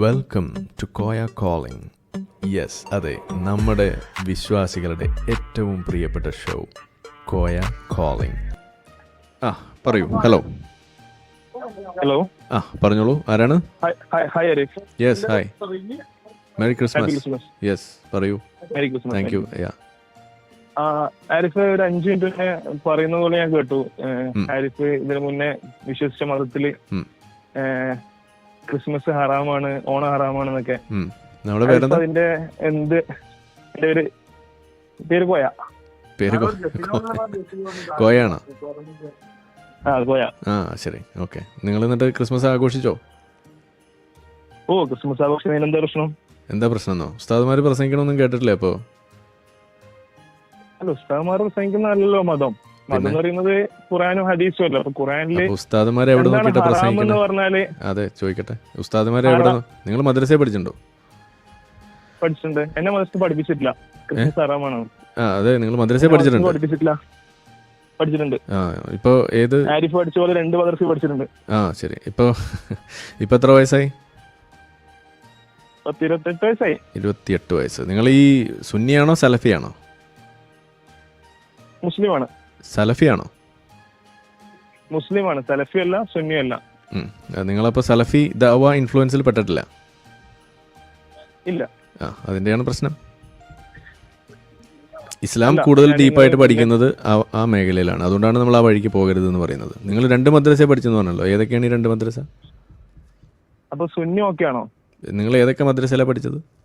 Welcome to Koya calling yes അതെ നമ്മുടെ വിശ്വാസികളുടെ ഏറ്റവും പ്രിയപ്പെട്ട ഷോ കോയ കോളിംഗ് ആ പറയൂ. ഹലോ ഹലോ ആ പറഞ്ഞോളൂ. ആരാണ്? Yes hi merry Christmas yes പറയൂ. താങ്ക് യു യാ ആരിഫ് ഒരു അഞ്ചു മിനിറ്റ് മുന്നേ പറയുന്ന പോലെ ഞാൻ കേട്ടു. ആരിഫ് ഇതിനു മുന്നേ വിശ്വസിച്ച മതത്തിൽ ക്രിസ്മസ് ഹറാമാണ് ഓണം ഹറാമാണ് എന്നൊക്കെ. അതിന്റെ എന്ത് എന്റെ ഒരു പേര് പോയ പേര് കോയാണോ ആ ശരി. ഓക്കെ. നിങ്ങൾ എന്നിട്ട് ക്രിസ്മസ് ആഘോഷിച്ചോ? ഓ ക്രിസ്മസ് ആഘോഷം എന്താ പ്രശ്നം? എന്താ പ്രശ്നം എന്നോ? ഉസ്താദ്മാര് പ്രസംഗിക്കണമെന്നും കേട്ടിട്ടില്ലേ അപ്പോ? അല്ല ഉസ്താദ്മാർ പ്രസംഗിക്കുന്നതല്ലോ മതം. മതം? എന്ന് പറയുന്നത് ഖുറാനും ഹദീസും അല്ല അപ്പൊ ഖുറാനിൽ എവിടെ നോക്കിട്ട് നോക്കിയിട്ട് പ്രസംഗിക്കുന്നത് പറഞ്ഞാൽ? അതെ ചോദിക്കട്ടെ. ഉസ്താദുമാർ എവിടെ നിങ്ങൾ മദ്രസയെ പഠിച്ചിട്ടുണ്ടോ? പഠിച്ചിട്ടുണ്ട്. എന്നെ മദ്രസ പഠിപ്പിച്ചിട്ടില്ല. ആ അതെ നിങ്ങൾ മദ്രസയെ പഠിച്ചിട്ടുണ്ട്. പഠിപ്പിച്ചിട്ടില്ല. പഠിച്ചിട്ടുണ്ട്. ആ ഇപ്പോൾ ഏത്? ആരിഫ് പഠിച്ച പോലെ രണ്ട് മദർസി പഠിച്ചിട്ടുണ്ട്. ആ ശരി. ഇപ്പോ ഇപ്പൊ എത്ര വയസ്സായി? പത്ത് ഇരുപത്തെട്ട് വയസ്സായി. ഇരുപത്തിയെട്ട് വയസ്സ്. നിങ്ങൾ ഈ സുന്നിയാണോ സലഫിയാണോ? മുസ്ലിമാണ് സലഫിയാണോ? മുസ്ലിമാണ്. സലഫി അല്ല സുന്നി അല്ല. നിങ്ങളപ്പോൾ സലഫി ദവ ഇൻഫ്ലുവൻസിൽ പെട്ടിട്ടില്ല? ഇല്ല. ആ അതിന്റെയാണ് പ്രശ്നം. ഇസ്ലാം കൂടുതൽ ഡീപ്പായിട്ട് പഠിക്കുന്നത് ആ- ആ മേഖലയിലാണ്. അതുകൊണ്ടാണ് നമ്മൾ ആ വഴിക്ക് പോകരുത് എന്ന് പറയുന്നത്. നിങ്ങൾ രണ്ട് മദ്രസയെ പഠിച്ചെന്ന് പറഞ്ഞല്ലോ. ഏതൊക്കെയാണ് ഈ രണ്ട് മദ്രസ? അപ്പൊ സുന്നി ഓക്കെ ആണോ നിങ്ങൾ ഏതൊക്കെ മദ്രസയിലാണ് പഠിച്ചത്?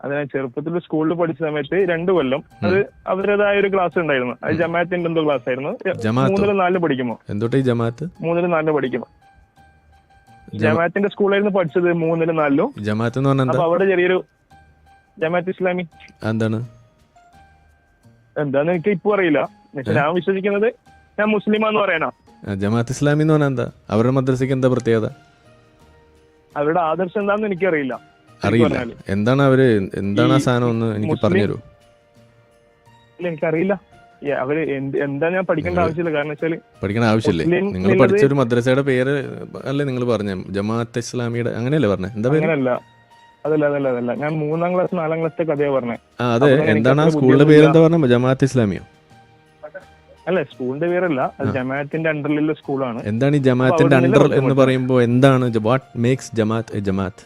അത് ഞാൻ ചെറുപ്പത്തിൽ സ്കൂളിൽ പഠിച്ച സമയത്ത് രണ്ടു കൊല്ലം അത് അവരുടേതായ ഒരു ക്ലാസ് ഉണ്ടായിരുന്നു. അത് ജമാഅത്തിന്റെ എന്തോ ക്ലാസ് ആയിരുന്നു? മൂന്നിലും നാലിലും പഠിക്കുമോ? എന്തോട്ടെ ജമാഅത്ത്? മൂന്നിലും നാലിലും പഠിക്കുമോ? ജമ- ജമാഅത്തിന്റെ സ്കൂളായിരുന്നു പഠിച്ചത് മൂന്നിലും നാലിലും. ജമാഅത്ത് എന്ന് പറഞ്ഞാൽ അവിടെ ചെറിയൊരു ജമാഅത്ത് ഇസ്ലാമി. എന്താണ് എന്താന്ന് എനിക്ക് ഇപ്പൊ അറിയില്ല. ഞാൻ വിശ്വസിക്കുന്നത് ഞാൻ മുസ്ലിം പറയാനാ പറയണോ ജമാഅത്ത് ഇസ്ലാമി എന്ന് പറഞ്ഞാൽ എന്താ? അവരുടെ മദ്രസയ്ക്ക് എന്താ പ്രത്യേകത? അവരുടെ ആദർശം എന്താന്ന് എനിക്കറിയില്ല. അറിയില്ല. എന്താണ് അവർ എന്താണ് ആ സാധനം ഒന്ന് എനിക്ക് പറഞ്ഞു പറഞ്ഞുതരൂ? ഇല്ല എനിക്കറിയില്ല. അവർ എന്താ ഞാൻ പഠിക്കേണ്ട ആവശ്യമില്ല. കാരണം വെച്ചാൽ പഠിക്കേണ്ട ആവശ്യമില്ലേ. നിങ്ങൾ പഠിച്ച ഒരു മദ്രസയുടെ പേര് അല്ലേ നിങ്ങൾ പറഞ്ഞ? ജമാഅത്ത് ഇസ്ലാമിയുടെ അങ്ങനെയല്ലേ പറഞ്ഞത് എന്താ പേര്? അതല്ല അതല്ല അതല്ല. ഞാൻ മൂന്നാം ക്ലാസ് നാലാം ക്ലാസ്സിന്റെ കഥയാ പറഞ്ഞേ. ആ അതെ. എന്താണ് ആ സ്കൂളിന്റെ പേര് എന്താ പറഞ്ഞ? ജമാഅത്ത് ഇസ്ലാമിയോ? അല്ല സ്കൂളിന്റെ പേരല്ല. അത് ജമാഅത്തിന്റെ അണ്ടറിലുള്ള സ്കൂളാണ്. എന്താണ് ഈ ജമാഅത്തിന്റെ അണ്ടർ എന്ന് പറയുമ്പോൾ എന്താണ് what makes Jamaat a Jamaat?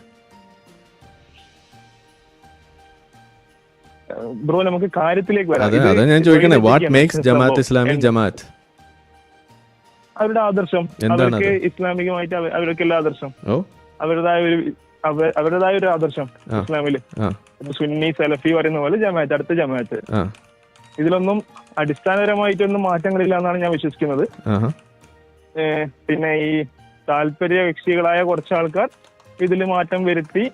Bro നമുക്ക് കാര്യത്തിലേക്ക് വരാം. അതെ ഞാൻ ചോദിക്കണേ വാട്ട് മേക്സ്. ജമാഅത്ത് ഇസ്ലാമി ജമാഅത്ത് അവരുടെ ആദർശം. അവർക്ക് ഇസ്ലാമികമായിട്ട് അവ- എല്ലാ ആദർശം. അവരുടേതായ ഒരു അവ- അവരുടേതായ ഒരു ആദർശം. ഇസ്ലാമിൽ. സുന്നി സലഫി പറയുന്ന പോലെ ജമാഅത്ത് അടുത്ത ജമാഅത്ത്. ഇതിലൊന്നും അടിസ്ഥാനപരമായിട്ടൊന്നും മാറ്റങ്ങളില്ല എന്നാണ് ഞാൻ വിശ്വസിക്കുന്നത്. പിന്നെ ഈ താല്പര്യ വ്യക്തികളായ കുറച്ച് ആൾക്കാർ ഇതിൽ മാറ്റം വരുത്തി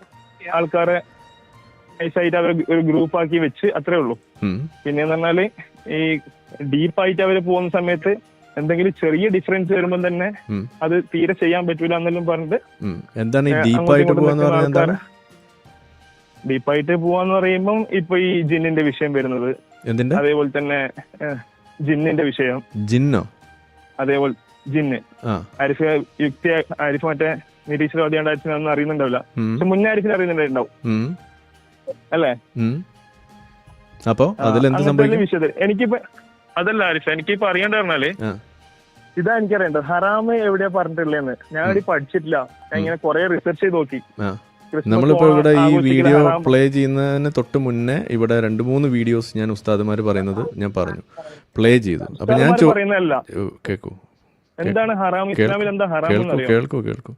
ആൾക്കാരെ നൈസായിട്ട് അവർ ഒരു ഗ്രൂപ്പ് ആക്കി വെച്ച് അത്രേ ഉള്ളൂ. പിന്നെന്ന് പിന്നെ പറഞ്ഞാൽ ഈ ഡീപ്പായിട്ട് അവർ പോകുന്ന സമയത്ത് എന്തെങ്കിലും ചെറിയ ഡിഫറൻസ് വരുമ്പോൾ തന്നെ അത് തീരെ ചെയ്യാൻ പറ്റൂല എന്നെല്ലാം പറഞ്ഞിട്ട് എന്താണ് ഡീപ്പായിട്ട് പോവാന്ന് ഇങ്ങോട്ടും പറഞ്ഞാൽ എന്താണ് ഡീപ്പായിട്ട് പോവാന്ന് പറയുമ്പം ഇപ്പൊ ഈ ജിന്നിന്റെ വിഷയം വരുന്നത്. അതേപോലെ തന്നെ ജിന്നിന്റെ വിഷയം. ജിന്നോ? അതേപോലെ ജിന്ന്. അരിഫ് ആരിഫ് യുക്തി ആരിഫ് മറ്റേ നിരീശ്വരവാദിയാണ്ട് അച്ഛനൊന്നും അറിയുന്നുണ്ടാവില്ല. പക്ഷെ മുന്നേ ആരിഫിന് അറിയുന്നുണ്ടായിട്ടുണ്ടാവും. അല്ലേ. അപ്പോ അതിലെന്ത് സംഭവിക്കും? എനിക്കിപ്പോ അതല്ല ആരിഫ് എനിക്കിപ്പോ അറിയേണ്ട പറഞ്ഞാൽ. ഇതാ എനിക്കറിയണ്ടത് ഹറാമ് എവിടെയാ പറഞ്ഞിട്ടുള്ളതെന്ന്. ഞാൻ ഇവിടെ പഠിച്ചിട്ടില്ല. ഞാൻ ഇങ്ങനെ കൊറേ റിസർച്ച് ചെയ്ത് നോക്കി. നമ്മളിപ്പോ ഇവിടെ ഈ വീഡിയോ പ്ലേ ചെയ്യുന്നതിന് തൊട്ട് മുന്നേ ഇവിടെ രണ്ട് മൂന്ന് വീഡിയോസ് ഞാൻ ഉസ്താദുമാർ പറയുന്നത് ഞാൻ പറഞ്ഞു. പ്ലേ ചെയ്തു. അപ്പൊ ഞാൻ കേൾക്കൂ എന്താണ് ഹറാം ഇസ്ലാമിൽ എന്താ ഹറാം കേൾക്കൂ കേൾക്കൂ കേൾക്കൂ.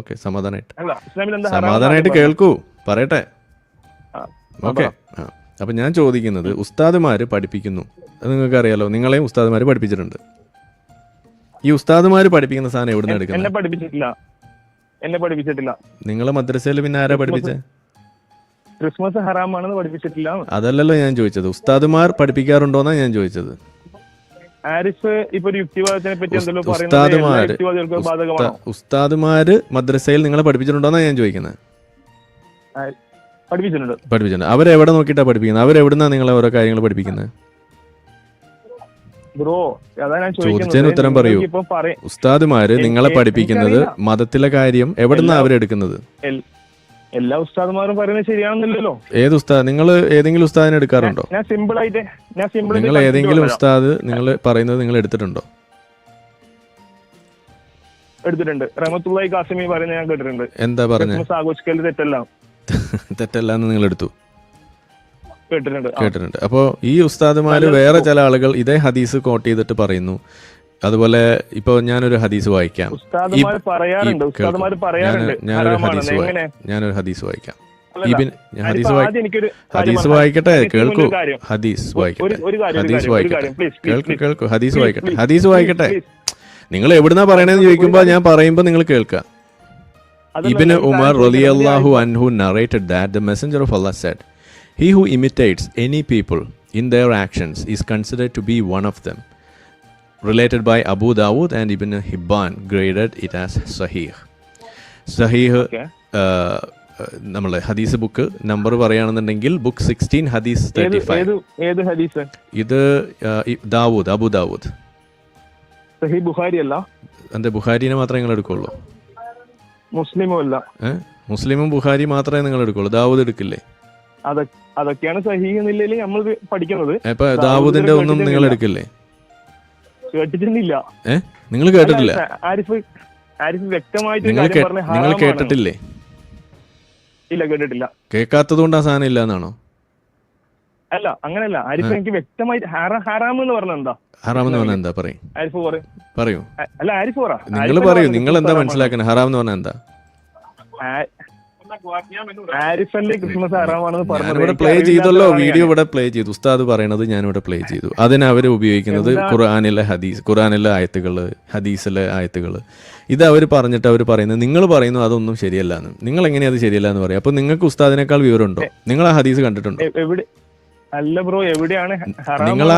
ഓക്കെ സമാധാനായിട്ട്. സമാധാനായിട്ട് കേൾക്കൂ. പറയട്ടെ. ഓക്കെ അപ്പം ഞാൻ ചോദിക്കുന്നത് ഉസ്താദുമാർ പഠിപ്പിക്കുന്നു. അത് നിങ്ങൾക്ക് അറിയാലോ നിങ്ങളെയും ഉസ്താദുമാർ പഠിപ്പിച്ചിട്ടുണ്ട്. ഈ ഉസ്താദുമാർ പഠിപ്പിക്കുന്ന സാധനം എവിടെ നിന്ന് എന്നെ എടുക്കുന്നത്? പഠിപ്പിച്ചിട്ടില്ല. എന്നെ പഠിപ്പിച്ചിട്ടില്ല. നിങ്ങളെ മദ്രസയിൽ പിന്നെ ആരാ പഠിപ്പിച്ചേ? ക്രിസ്മസ് ഹറാമാണെന്ന് പഠിപ്പിച്ചിട്ടില്ല. അതല്ലല്ലോ ഞാൻ ചോദിച്ചത്. ഉസ്താദുമാർ പഠിപ്പിക്കാറുണ്ടോന്നാ ഞാൻ ചോദിച്ചത്. ആരിഫ് ഇപ്പൊ ഒരു യുക്തിവാദത്തിനെ പറ്റി ഉസ്- എന്തെല്ലോ പറയുന്നത് എല്ലാ ഉസ്താദുമാര് യുക്തിവാദികൾക്കും ഉസ്താ- ബാധകമാണോ? ഉസ്താദുമാര് മദ്രസയിൽ നിങ്ങളെ പഠിപ്പിച്ചിട്ടുണ്ടോന്നാ ഞാൻ ചോദിക്കുന്നത് പഠിപ്പിച്ചിട്ടുണ്ട്. പഠിപ്പിച്ചിട്ടുണ്ട്. അവരെവിടെ നോക്കിട്ടാ പഠിപ്പിക്കുന്നത്? അവരെവിടുന്നാ നിങ്ങളെ ഓരോ കാര്യങ്ങൾ പഠിപ്പിക്കുന്നത്? ബ്രോ അതാ ഞാൻ ചോദിച്ചതിന് ഉത്തരം പറയൂ. ഉസ്താദുമാര് നിങ്ങളെ പഠിപ്പിക്കുന്നത് മതത്തിലെ കാര്യം എവിടുന്നാ അവരെടുക്കുന്നത്? എല്ലാ ഉസ്താദുമാരും പറയുന്നത് ശരിയാണെന്നില്ലല്ലോ. ഏത് ഉസ്താദ് നിങ്ങൾ ഏതെങ്കിലും ഉസ്താദിനെ എടുക്കാറുണ്ടോ? ഞാൻ സിമ്പിൾ ആയിട്ട് ഞാൻ സിമ്പിൾ നിങ്ങൾ ഏതെങ്കിലും ഉസ്താദ് നിങ്ങൾ പറയുന്നത് നിങ്ങൾ എടുത്തിട്ടുണ്ടോ? എടുത്തിട്ടുണ്ട്. റഹമത്തുള്ളി കാസിമി പറയുന്നത് ഞാൻ കേട്ടിട്ടുണ്ട്. എന്താ പറഞ്ഞത് ആഘോഷിക്കൽ തെറ്റല്ല. തെറ്റല്ല എന്ന് നിങ്ങൾ എടുത്തു കേട്ടിട്ടുണ്ട്. അപ്പോൾ ഈ ഉസ്താദുമാര് വേറെ ചില ആളുകൾ ഇതേ ഹദീസ് കോട്ട് ചെയ്തിട്ട് പറയുന്നു. അതുപോലെ ഇപ്പൊ ഞാനൊരു ഹദീസ് വായിക്കാം. ഉസ്താദുമാർ ഞാനൊരു ഹദീസ് ഞാനൊരു ഹദീസ് വായിക്കാം. ഹദീസ് ഹദീസ് വായിക്കട്ടെ? കേൾക്കൂ. ഹദീസ് വായിക്കട്ടെ. ഹദീസ് വായിക്കട്ടെ. കേൾക്കൂ കേൾക്കൂ. ഹദീസ് വായിക്കട്ടെ. ഹദീസ് വായിക്കട്ടെ. നിങ്ങൾ എവിടുന്നാ പറയണെന്ന് ചോദിക്കുമ്പോൾ ഞാൻ പറയുമ്പോൾ നിങ്ങൾ കേൾക്കുക ഇബിന് ഉമർ റലിയല്ലാഹു അൻഹു narrated that the messenger of Allah said he who imitates any people in their actions is considered to be one of them related by Abu Dawood and Ibn Hibban graded it as sahih sahih നമ്മൾ ഹദീസ് book number പറയുകയാണെന്നുണ്ടെങ്കിൽ book sixteen ഹദീസ്? Thirty five ഇത് ദാവൂദ് അബു ദാവൂദ് ബുഹാരി അല്ല? അതെ ബുഹാരിനെ മാത്രമേ നിങ്ങൾ എടുക്കുള്ളൂ. മുസ്ലിമും അല്ല ഏഹ് മുസ്ലിമും ബുഹാരി മാത്രമേ നിങ്ങൾ എടുക്കുള്ളൂ ദാവൂദ് എടുക്കില്ലേ? അത അതൊക്കെയാണ് സഹീഹ നിലയിൽ നമ്മൾ പഠിക്കുന്നത്. ദാവൂദിന്റെ ഒന്നും നിങ്ങൾ എടുക്കില്ലേ? കേട്ടിട്ടില്ല നിങ്ങൾ കേട്ടിട്ടില്ല? ആരിഫ് ആരിഫ് വ്യക്തമായിട്ട് നിങ്ങൾ. കേട്ടിട്ടില്ലേ? ഇല്ല കേട്ടിട്ടില്ല. കേൾക്കാത്തത് കൊണ്ട് ആ സാധനം ഇല്ല എന്നാണോ അല്ല അങ്ങനല്ല. ആരിഫ് എനിക്ക് വ്യക്തമായി ഹറ എന്ന് പറഞ്ഞ എന്താ? ഹറാം എന്ന് പറഞ്ഞാൽ എന്താ? പറയും. ആരിഫ് പറ പറയൂ. അല്ല ആരിഫ് പറ. നിങ്ങൾ പറയൂ. നിങ്ങൾ എന്താ മനസ്സിലാക്കുന്നത് ഹറാം എന്ന് പറഞ്ഞാൽ എന്താ? ഞാനിവിടെ പ്ലേ ചെയ്തല്ലോ വീഡിയോ ഇവിടെ പ്ലേ ചെയ്തു. ഉസ്താദ് പറയണത് ഞാനിവിടെ പ്ലേ ചെയ്തു. അതിന് അവർ ഉപയോഗിക്കുന്നത്? ഖുർആാനിലെ ഹദീസ് ഖുർആാനിലെ ആയത്തുകൾ ഹദീസിലെ ആയത്തുകൾ ഇത് അവർ പറഞ്ഞിട്ട് അവർ പറയുന്നത് നിങ്ങൾ പറയുന്നു അതൊന്നും ശരിയല്ല എന്ന്. നിങ്ങൾ എങ്ങനെയാ അത് ശരിയല്ല എന്ന് പറയും. അപ്പൊ നിങ്ങൾക്ക് ഉസ്താദിനേക്കാൾ വിവരമുണ്ടോ? നിങ്ങൾ ആ ഹദീസ് കണ്ടിട്ടുണ്ടോ? അല്ല ബ്രോ എവിടെയാണ് നിങ്ങൾ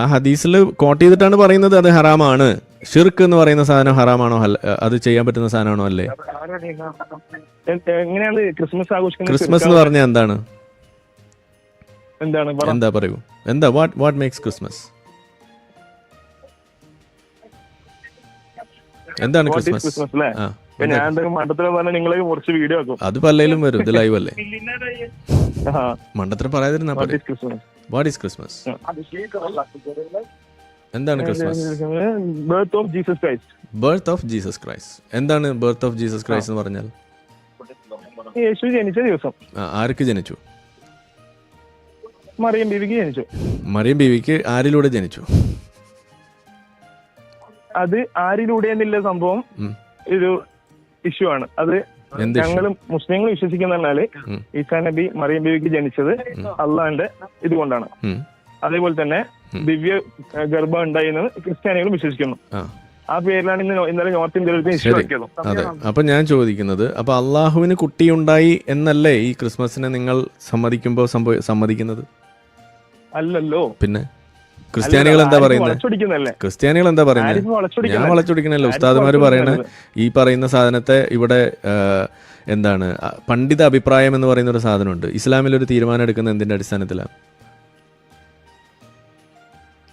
ആ ഹദീസിൽ കോട്ട് ചെയ്തിട്ടാണ് പറയുന്നത് അത് ഹറാമാണ്. ഷിർക്ക് എന്ന് പറയുന്ന സാധനം ഹറാമാണോ? അല്ല അത് ചെയ്യാൻ പറ്റുന്ന സാധനമാണോ അല്ലേ? എങ്ങനെയാണ് ക്രിസ്മസ് ആഘോഷിക്കുന്നത് ക്രിസ്മസ് എന്ന് പറഞ്ഞാൽ എന്താണ്? എന്താണ്? എന്താ പറയൂ? എന്താ വാട്ട് വാട്ട് മേക്സ് ക്രിസ്മസ്? എന്താണ് ക്രിസ്മസ്? അത് പല്ലയിലും വരും ഇത് ലൈവ് അല്ലേ? മണ്ടത്തിന് പറയാതിരുന്നാ പോലെ വാട്ട് ഈസ് ക്രിസ്മസ് എന്താണ് Christmas birth of Jesus Christ birth of Jesus Christ എന്താണ് ബർത്ത് ഓഫ് ജീസസ് ക്രൈസ്റ്റ് എന്ന് പറഞ്ഞാൽ? യേശു ജനിച്ച ദിവസം. ആർക്ക് ജനിച്ചു? മറിയം ബീവിക്ക് ജനിച്ചു. മറിയം ബീവിക്ക് ആരിലൂടെ ജനിച്ചു? അത് ആരിലൂടെ എന്നുള്ള സംഭവം ഒരു ഇഷ്യൂ ആണ്. അത്? ഞങ്ങൾ മുസ്ലിങ്ങൾ വിശ്വസിക്കുന്ന പറഞ്ഞാൽ. ഈസാ നബി മറിയം ബീവിക്ക് ജനിച്ചത് അള്ളാന്റെ ഇതുകൊണ്ടാണ്. അതേപോലെ തന്നെ ദിവ്യ ഗർഭം ഉണ്ടായിരുന്നത് എന്ന് ക്രിസ്ത്യാനികളും വിശ്വസിക്കുന്നു. ആ. പേരിലാണ് ഇന്ന് ഇന്നലെ നോർത്ത് ആക്കിയത്. അതെ. അപ്പൊ ഞാൻ ചോദിക്കുന്നത് അപ്പൊ അള്ളാഹുവിന് കുട്ടിയുണ്ടായി എന്നല്ലേ ഈ ക്രിസ്മസിനെ നിങ്ങൾ സമ്മതിക്കുമ്പോൾ സമ്മതിക്കുന്നത്? അല്ലല്ലോ. പിന്നെ? ക്രിസ്ത്യാനികൾ എന്താ പറയുന്നത് ക്രിസ്ത്യാനികൾ എന്താ പറയുന്നത് ഞാൻ വളച്ചൊടിക്കണല്ലോ. ഉസ്താദ്മാർ പറയണ ഈ പറയുന്ന സാധനത്തെ ഇവിടെ എന്താണ് പണ്ഡിത അഭിപ്രായം എന്ന് പറയുന്ന ഒരു സാധനമുണ്ട്. ഇസ്ലാമിൽ ഒരു തീരുമാനം എടുക്കുന്ന എന്തിന്റെ അടിസ്ഥാനത്തിലാണ്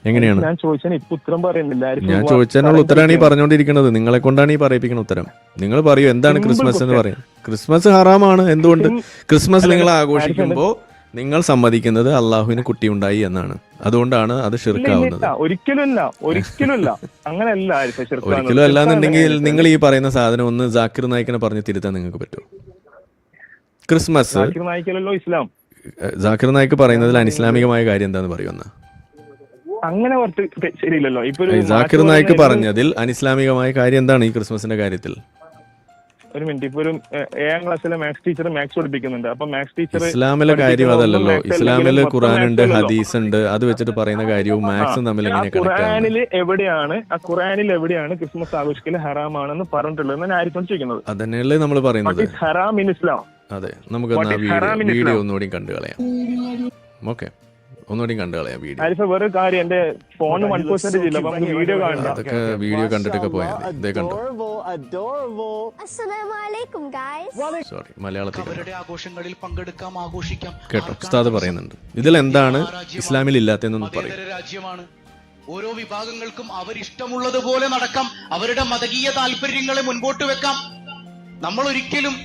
എങ്ങനെയാണ്? ഞാൻ ചോദിച്ചതിനുള്ള ഉത്തരമാണ് ഈ. പറഞ്ഞുകൊണ്ടിരിക്കുന്നത്. നിങ്ങളെ കൊണ്ടാണ് ഈ പറയിപ്പിക്കുന്ന ഉത്തരം. നിങ്ങൾ പറയൂ എന്താണ് ക്രിസ്മസ് എന്ന് പറയാം? ക്രിസ്മസ് ഹറാമാണ് എന്തുകൊണ്ട് ക്രിസ്മസ് നിങ്ങൾ ആഘോഷിക്കുമ്പോൾ നിങ്ങൾ സമ്മതിക്കുന്നത് അള്ളാഹുവിന് കുട്ടിയുണ്ടായി എന്നാണ്. അതുകൊണ്ടാണ് അത് ഷിർക്കാവുന്നത്. ഒരിക്കലും അല്ല ഒരിക്കലും അല്ലാന്നുണ്ടെങ്കിൽ നിങ്ങൾ ഈ പറയുന്ന സാധനം ഒന്ന് ജാക്കിർ നായിക്കിനെ പറഞ്ഞ് തിരുത്താൻ നിങ്ങൾക്ക് പറ്റുമോ? ക്രിസ്മസ് ഇസ്ലാം. ജാക്കിർ നായിക്ക് പറയുന്നതിൽ അനിസ്ലാമികമായ കാര്യം എന്താന്ന് പറയുമെന്ന് അങ്ങനെ ശരിയില്ലല്ലോ. ജാക്കിർ നായിക്ക് പറഞ്ഞതിൽ അനിസ്ലാമികമായ കാര്യം എന്താണ് ഈ ക്രിസ്മസിന്റെ കാര്യത്തിൽ? ഒരു മിനിറ്റ് ഇപ്പൊ ഒരു ഏഴാം ക്ലാസ്സിലെ മാത്സ് ടീച്ചർ മാത്സ് പഠിപ്പിക്കുന്നുണ്ട്. അപ്പൊ മാത്സ് ടീച്ചർ ഇസ്ലാമിലെ കാര്യം അതല്ലല്ലോ. ഇസ്ലാമിൽ ഖുറാനുണ്ട് ഹദീസ് ഉണ്ട്. അത് വെച്ചിട്ട് പറയുന്ന കാര്യവും മാത്സും തമ്മിൽ ഖുറാനിൽ എവിടെയാണ് ആ ഖുറാനിൽ എവിടെയാണ് ക്രിസ്മസ് ആഘോഷിക്കൽ ഹറാമാണെന്ന് പറഞ്ഞിട്ടുള്ളത് എന്നാണ് ആരിഫോൺ ചോദിക്കുന്നത് അതന്നെയല്ലേ നമ്മൾ പറയുന്നത്. ഹറാം ഇൻ ഇസ്ലാം അതെ നമുക്ക് വീഡിയോ ഒന്നുകൂടി കണ്ടു കളയാം ഓക്കെ. ഒന്നുകൂടി കണ്ടു കളയാം വീഡിയോ ആരിഫ വേറെ കാര്യം എന്റെ ഫോൺ വൺ പെർസെന്റേജ് ഇല്ല അപ്പൊ നമുക്ക് വീഡിയോ കാണണ്ട. അതൊക്കെ വീഡിയോ കണ്ടിട്ടൊക്കെ പോയാൽ മതി. ഇതേ കണ്ടോ? adorable. Assalamu സോറി മലയാളത്തിൽ കണ്ടോ. അവരുടെ ആഘോഷങ്ങളിൽ പങ്കെടുക്കാം ആഘോഷിക്കാം. കേട്ടോ ഉസ്താദ് പറയുന്നുണ്ട്. ഇതിൽ എന്താണ് ഇസ്ലാമിൽ ഇല്ലാത്തതെന്നൊന്ന് പറയും. മതേതര രാജ്യമാണ്? ഓരോ വിഭാഗങ്ങൾക്കും അവരിഷ്ടമുള്ളതുപോലെ നടക്കാം. അവരുടെ മതകീയ താല്പര്യങ്ങളെ മുൻപോട്ട് വെക്കാം. നമ്മൾ ഒരിക്കലും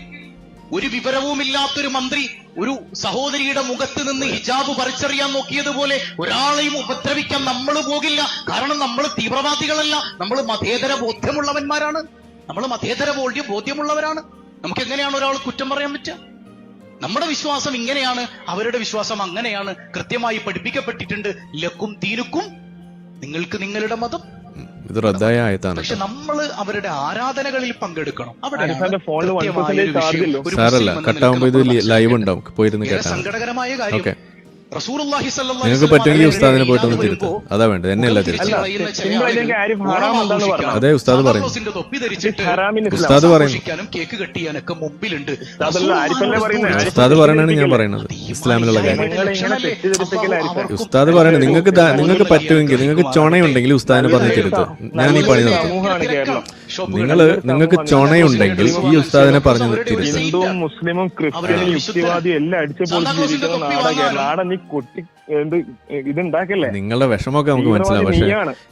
ഒരു വിവരവുമില്ലാത്തൊരു മന്ത്രി ഒരു സഹോദരിയുടെ മുഖത്ത് നിന്ന് ഹിജാബ് പറിച്ചറിയാൻ നോക്കിയതുപോലെ ഒരാളെയും ഉപദ്രവിക്കാൻ നമ്മൾ പോകില്ല. കാരണം നമ്മൾ തീവ്രവാദികളല്ല. നമ്മൾ മതേതര ബോധ്യമുള്ളവന്മാരാണ്. നമ്മൾ മതേതര ബോധ്യ ബോധ്യമുള്ളവരാണ്. നമുക്ക് എങ്ങനെയാണ് ഒരാൾ കുറ്റം പറയാൻ പറ്റുക? നമ്മുടെ വിശ്വാസം ഇങ്ങനെയാണ്. അവരുടെ വിശ്വാസം അങ്ങനെയാണ്. കൃത്യമായി പഠിപ്പിക്കപ്പെട്ടിട്ടുണ്ട്. ലക്കും തീരുക്കും നിങ്ങൾക്ക് നിങ്ങളുടെ മതം. ഇത് റദ്ദായ ആയതാണ് പക്ഷെ നമ്മൾ അവരുടെ ആരാധനകളിൽ പങ്കെടുക്കണം. അവിടെ എന്ന കട്ടാവുമ്പോ ഇത് ലൈവ് ഉണ്ടാവും. പോയിരുന്ന് കേട്ടാണ് കേട്ടാ. സങ്കടകരമായ കാര്യം. നിങ്ങൾക്ക് വസല്ലം പറ്റുമെങ്കിൽ ഉസ്താദിനെ പോയിട്ട് ഒന്ന് തിരുത്തും അതാ വേണ്ടത് എന്നെ അല്ല തിരുത്തും. അതെ ഉസ്താദ് പറയും. ഉസ്താദ് പറയുന്നു. കേക്ക് കെട്ടിയാനൊക്കെ മുമ്പിലുണ്ട് അതല്ല, ആരിഫല്ലേ പറയുന്നത്? ഉസ്താദ് പറയണാണ് ഞാൻ പറയുന്നത് ഇസ്ലാമിലുള്ള കാര്യം. ഉസ്താദ് പറയണത് നിങ്ങൾക്ക് ദാ- നിങ്ങൾക്ക് പറ്റുമെങ്കിൽ നിങ്ങൾക്ക് ചൊണയുണ്ടെങ്കിൽ ഉസ്താദിനെ പറഞ്ഞ് തിരുത്തും ഞാൻ ഈ പണി നടത്തും. നിങ്ങൾ നിങ്ങൾക്ക് ചൊണയുണ്ടെങ്കിൽ ഈ ഉസ്താദിനെ പറഞ്ഞു തിരുത്തും ഹിന്ദുവും മുസ്ലിമും ക്രിസ്ത്യനും യുക്തിവാദിയും എല്ലാം അടിച്ചു പൊളിച്ചിരിക്കുന്ന നീ കൊട്ടി ഇത് ഇതുണ്ടാക്കല്ലേ? നിങ്ങളുടെ വിഷമമൊക്കെ നമുക്ക് മനസ്സിലാവും. പക്ഷേ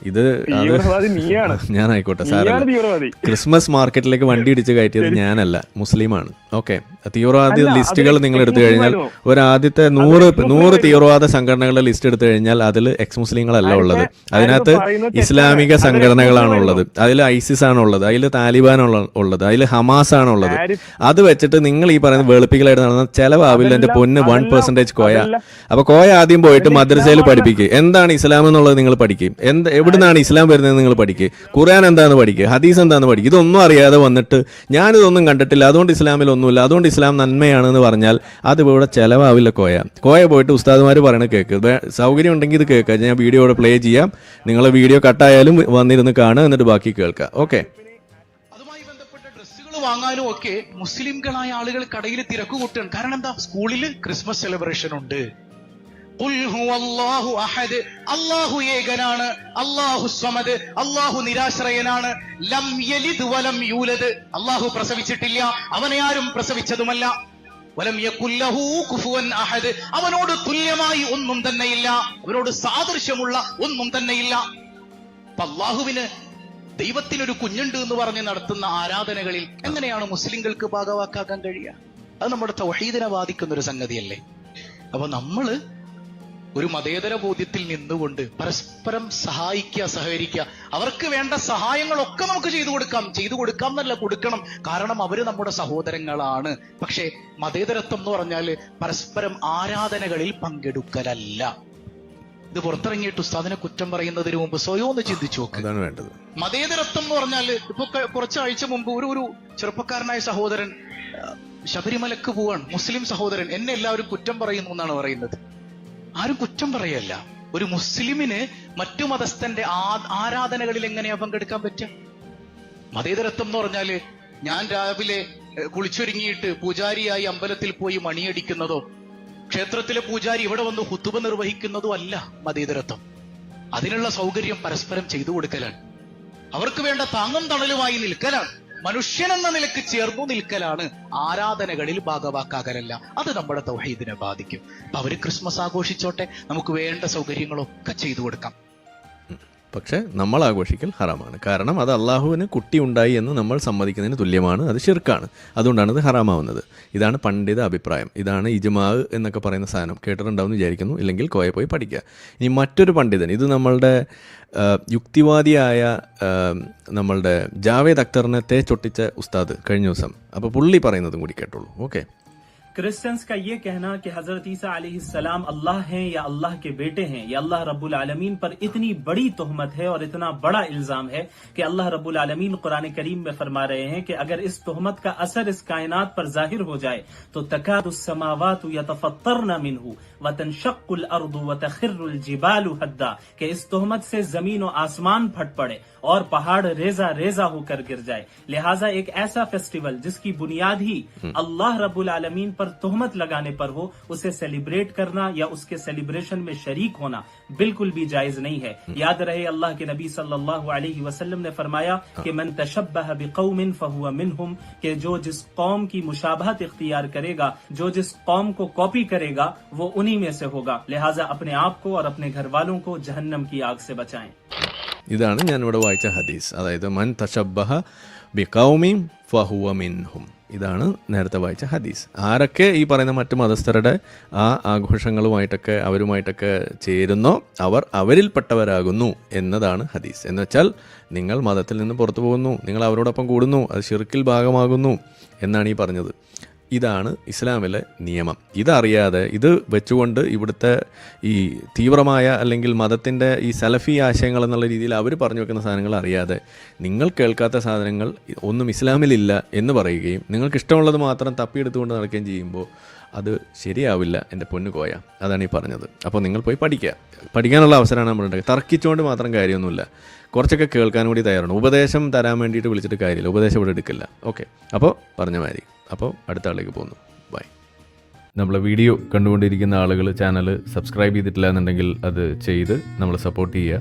ഇത് ഞാൻ ആയിക്കോട്ടെ തീവ്രവാദി. ക്രിസ്മസ് മാർക്കറ്റിലേക്ക് വണ്ടി ഇടിച്ച് കയറ്റിയത് ഞാനല്ല മുസ്ലിമാണ്. ഓക്കെ. തീവ്രവാദി ലിസ്റ്റുകൾ നിങ്ങൾ എടുത്തു കഴിഞ്ഞാൽ ഒരു ആദ്യത്തെ നൂറ് നൂറ് തീവ്രവാദ സംഘടനകളുടെ ലിസ്റ്റ് എടുത്തു കഴിഞ്ഞാൽ അതിൽ എക്സ് മുസ്ലിങ്ങളല്ല ഉള്ളത്. അതിനകത്ത് ഇസ്ലാമിക സംഘടനകളാണ് ഉള്ളത്. അതിൽ ഐസിസ് ആണ് ഉള്ളത്. അതിൽ താലിബാൻ ഉള്ളത്. അതിൽ ഹമാസ് ആണ് ഉള്ളത്. അത് വെച്ചിട്ട് നിങ്ങൾ ഈ പറയുന്ന വെളുപ്പിക്കലായിട്ട് നടന്ന ചെലവാവില്ല എന്റെ പൊന്ന് വൺ പെർസെന്റേജ് കോയ. അപ്പൊ കോയ ആദ്യം പോയിട്ട് മദ്രസയിൽ പഠിപ്പിക്കുക എന്താണ് ഇസ്ലാം എന്നുള്ളത് നിങ്ങൾ പഠിക്കും. എന്ത് എവിടുന്നാണ് ഇസ്ലാം വരുന്നത് നിങ്ങൾ പഠിക്കുക ഖുർആൻ എന്താണെന്ന് പഠിക്കുക ഹദീസ് എന്താണെന്ന് പഠിക്കുക ഇതൊന്നും അറിയാതെ വന്നിട്ട് ഞാനിതൊന്നും കണ്ടിട്ടില്ല. അതുകൊണ്ട് ഇസ്ലാമിൽ ഒന്നുമില്ല അതുകൊണ്ട് ഇസ്ലാം നന്മയാണെന്ന് പറഞ്ഞാൽ അത് ഇവിടെ ചിലവാവില്ല കോയ. കോയ പോയിട്ട് ഉസ്താദുമാർ പറയണ കേൾക്ക് വേ- സൗകര്യം ഉണ്ടെങ്കിൽ ഇത് കേൾക്കുക ഞാൻ വീഡിയോ ഇവിടെ പ്ലേ ചെയ്യാം. നിങ്ങളെ വീഡിയോ കട്ടായാലും വന്നിരുന്ന് കാണുക. എന്നിട്ട് ബാക്കി കേൾക്കുക. ഓക്കെ അതുമായി ബന്ധപ്പെട്ട ഡ്രസ്സുകൾ വാങ്ങാനും ഒക്കെ മുസ്ലിംകളായ ആളുകൾ കടയിൽ തിരക്ക് കൂട്ടുകയാണ് കാരണം എന്താ? സ്കൂളിൽ ക്രിസ്മസ് സെലിബ്രേഷൻ ഉണ്ട്. അഹദ്. അല്ലാഹു ഏകനാണ് അള്ളാഹു സമദ് അള്ളാഹു നിരാശ്രയനാണ്. ലം യലിദ് വലം യൂലദ്. അള്ളാഹു പ്രസവിച്ചിട്ടില്ല അവനെ ആരും പ്രസവിച്ചതുമല്ല. വലം യകുല്ലഹു കുഫുവൻ അഹദ്. അവനോട് തുല്യമായി ഒന്നും തന്നെയില്ല. അവനോട് സാദൃശ്യമുള്ള ഒന്നും തന്നെയില്ല. അള്ളാഹുവിന് ദൈവത്തിനൊരു കുഞ്ഞുണ്ട് എന്ന് പറഞ്ഞ് നടത്തുന്ന ആരാധനകളിൽ എങ്ങനെയാണ് മുസ്ലിങ്ങൾക്ക് ഭാഗവാക്കാക്കാൻ കഴിയുക? അത് നമ്മുടെ തൗഹീദിനെ ബാധിക്കുന്ന ഒരു സംഗതിയല്ലേ? അപ്പൊ നമ്മൾ ഒരു മതേതര ബോധ്യത്തിൽ നിന്നുകൊണ്ട് പരസ്പരം സഹായിക്കുക സഹകരിക്കുക. അവർക്ക് വേണ്ട സഹായങ്ങളൊക്കെ നമുക്ക് ചെയ്തു കൊടുക്കാം. ചെയ്തു കൊടുക്കാം എന്നല്ല കൊടുക്കണം. കാരണം അവർ നമ്മുടെ സഹോദരങ്ങളാണ്. പക്ഷേ മതേതരത്വം എന്ന് പറഞ്ഞാൽ പരസ്പരം ആരാധനകളിൽ പങ്കെടുക്കലല്ല. ഇത് പുറത്തിറങ്ങിയിട്ട് ഉസ്താദിനെ കുറ്റം പറയുന്നതിന് മുമ്പ് സ്വയം ഒന്ന് ചിന്തിച്ചു അതാണ് വേണ്ടത്. മതേതരത്വം എന്ന് പറഞ്ഞാൽ ഇപ്പൊ കുറച്ച് കുറച്ചാഴ്ച മുമ്പ് ഒരു ഒരു ചെറുപ്പക്കാരനായ സഹോദരൻ ശബരിമലക്ക് പോവാണ്. മുസ്ലിം സഹോദരൻ. എന്നെ എല്ലാവരും കുറ്റം പറയുന്നു എന്നാണ് പറയുന്നത്. ആരും കുറ്റം പറയല്ല. ഒരു മുസ്ലിമിന് മറ്റു മതസ്ഥന്റെ ആരാധനകളിൽ എങ്ങനെയാ പങ്കെടുക്കാൻ പറ്റുക? മതേതരത്വം എന്ന് പറഞ്ഞാൽ ഞാൻ രാവിലെ കുളിച്ചൊരുങ്ങിയിട്ട് പൂജാരിയായി അമ്പലത്തിൽ പോയി മണിയടിക്കുന്നതോ ക്ഷേത്രത്തിലെ പൂജാരി ഇവിടെ വന്ന് ഹുത്തുബ നിർവഹിക്കുന്നതോ അല്ല മതേതരത്വം. അതിനുള്ള സൗകര്യം പരസ്പരം ചെയ്തു കൊടുക്കലാണ്. അവർക്ക് വേണ്ട താങ്ങും തണലുമായി നിൽക്കലാണ്. മനുഷ്യൻ എന്ന നിലയ്ക്ക് ചേർന്നു നിൽക്കലാണ് ആരാധനകളിൽ ഭാഗവാക്കാകലല്ല. അത് നമ്മുടെ തൗഹീദിനെ ബാധിക്കും. അപ്പൊ അവർ ക്രിസ്മസ് ആഘോഷിച്ചോട്ടെ. നമുക്ക് വേണ്ട സൗകര്യങ്ങളൊക്കെ ചെയ്തു കൊടുക്കാം. പക്ഷേ നമ്മൾ ആഘോഷിക്കൽ ഹറാമാണ്. കാരണം അത് അള്ളാഹുവിന് കുട്ടി ഉണ്ടായി എന്ന് നമ്മൾ സമ്മതിക്കുന്നതിന് തുല്യമാണ്. അത് ഷിർക്കാണ് അതുകൊണ്ടാണ് ഇത് ഹറാമാവുന്നത്. ഇതാണ് പണ്ഡിത അഭിപ്രായം. ഇതാണ് ഇജ്മാ എന്നൊക്കെ പറയുന്ന സാധനം. കേട്ടിട്ടുണ്ടാവും വിചാരിക്കുന്നു. ഇല്ലെങ്കിൽ കോയെ പോയി പഠിക്കുക. ഇനി മറ്റൊരു പണ്ഡിതൻ. ഇത് നമ്മളുടെ യുക്തിവാദിയായ നമ്മളുടെ ജാവേദ് അക്തറിനെ ചൊട്ടിച്ച ഉസ്താദ് കഴിഞ്ഞ ദിവസം. അപ്പോൾ പുള്ളി പറയുന്നതും കൂടി കേട്ടോളൂ. ഓക്കെ? کرسچنس کا یہ کہنا کہ حضرت عیسیٰ علیہ السلام اللہ ہیں یا اللہ کے بیٹے ہیں یا اللہ رب العالمین پر اتنی بڑی تہمت ہے اور اتنا بڑا الزام ہے کہ اللہ رب العالمین قرآن کریم میں فرما رہے ہیں کہ اگر اس تہمت کا اثر اس کائنات پر ظاہر ہو جائے تو تکاد السماوات یتفطرن منہ وتنشق الارض وتخر الجبال حدا کہ اس تہمت سے زمین و آسمان پھٹ پڑے اور پہاڑ ریزہ ریزہ ہو کر گر جائے۔ لہٰذا ایک ایسا فیسٹیول جس کی بنیاد ہی اللہ رب العالمین پر पर तोहमत लगाने पर हो उसे सेलिब्रेट करना या उसके सेलिब्रेशन में शरीक होना बिल्कुल भी जायज नहीं है याद रहे अल्लाह के नबी सल्लल्लाहु अलैहि वसल्लम ने फरमाया कि मन तशब्बह बिकौमिन फहुवा मिनहुम कि जो जिस कौम की मुशाबहत इख्तियार करेगा जो जिस कौम को कॉपी करेगा वो उन्हीं में से होगा लिहाजा अपने आप को और अपने घर वालों को जहन्नम की आग से बचाएं ഇതാണ് ഞാനിവിടെ വായിച്ച ഹദീസ് അതായത് മൻ തഷബ്ബഹ ബികൗമിം ഫഹുവ മിൻഹും. ഇതാണ് നേരത്തെ വായിച്ച ഹദീസ്. ആരൊക്കെ ഈ പറയുന്ന മറ്റു മതസ്ഥരുടെ ആ ആഘോഷങ്ങളുമായിട്ടൊക്കെ അവരുമായിട്ടൊക്കെ ചേരുന്നോ അവർ അവരിൽപ്പെട്ടവരാകുന്നു എന്നതാണ് ഹദീസ്. എന്ന് വെച്ചാൽ നിങ്ങൾ മതത്തിൽ നിന്ന് പുറത്തു പോകുന്നു നിങ്ങൾ അവരോടൊപ്പം കൂടുന്നു അത് ഷിർക്കിൽ ഭാഗമാകുന്നു എന്നാണ് ഈ പറഞ്ഞത്. ഇതാണ് ഇസ്ലാമിലെ നിയമം. ഇതറിയാതെ ഇത് വെച്ചുകൊണ്ട് ഇവിടുത്തെ ഈ തീവ്രമായ അല്ലെങ്കിൽ മതത്തിന്റെ ഈ സലഫി ആശയങ്ങൾ എന്നുള്ള രീതിയിൽ അവർ പറഞ്ഞു വെക്കുന്ന സാധനങ്ങൾ അറിയാതെ നിങ്ങൾ കേൾക്കാത്ത സാധനങ്ങൾ ഒന്നും ഇസ്ലാമിലില്ല എന്ന് പറയുകയും നിങ്ങൾക്ക് ഇഷ്ടമുള്ളത് മാത്രം തപ്പിയെടുത്തുകൊണ്ട് നടക്കുകയും ചെയ്യുമ്പോൾ അത് ശരിയാവില്ല എന്റെ പൊന്നു കോയ. അതാണ് ഈ പറഞ്ഞത്. അപ്പോൾ നിങ്ങൾ പോയി പഠിക്കുക. പഠിക്കാനുള്ള അവസരമാണ് നമ്മളുണ്ടാക്കുക തർക്കിച്ചുകൊണ്ട് മാത്രം കാര്യമൊന്നുമില്ല. കുറച്ചൊക്കെ കേൾക്കാൻ കൂടി തയ്യാറാണ്. ഉപദേശം തരാൻ വേണ്ടിയിട്ട് വിളിച്ചിട്ട് കാര്യമില്ല. ഉപദേശം ഇവിടെ എടുക്കില്ല. ഓക്കെ. അപ്പോൾ പറഞ്ഞ മാതിരി. അപ്പോൾ അടുത്ത ആളിലേക്ക് പോകുന്നു. ബൈ. നമ്മളെ വീഡിയോ കണ്ടുകൊണ്ടിരിക്കുന്ന ആളുകൾ ചാനൽ സബ്സ്ക്രൈബ് ചെയ്തിട്ടില്ല എന്നുണ്ടെങ്കിൽ അത് ചെയ്ത് നമ്മളെ സപ്പോർട്ട് ചെയ്യുക.